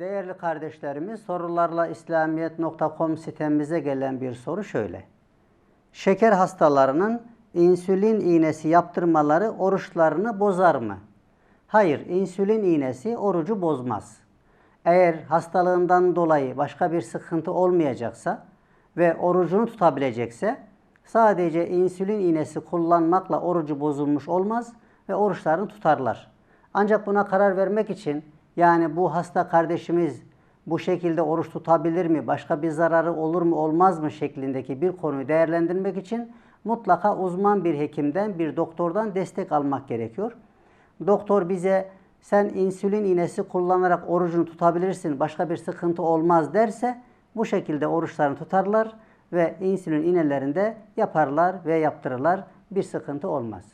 Değerli kardeşlerimiz, sorularla İslamiyet.com sitemize gelen bir soru şöyle. Şeker hastalarının insülin iğnesi yaptırmaları oruçlarını bozar mı? Hayır, insülin iğnesi orucu bozmaz. Eğer hastalığından dolayı başka bir sıkıntı olmayacaksa ve orucunu tutabilecekse sadece insülin iğnesi kullanmakla orucu bozulmuş olmaz ve oruçlarını tutarlar. Ancak buna karar vermek için yani bu hasta kardeşimiz bu şekilde oruç tutabilir mi, başka bir zararı olur mu olmaz mı şeklindeki bir konuyu değerlendirmek için mutlaka uzman bir hekimden, bir doktordan destek almak gerekiyor. Doktor bize sen insülin iğnesi kullanarak orucunu tutabilirsin, başka bir sıkıntı olmaz derse bu şekilde oruçlarını tutarlar ve insülin iğnelerini de yaparlar ve yaptırırlar. Bir sıkıntı olmaz.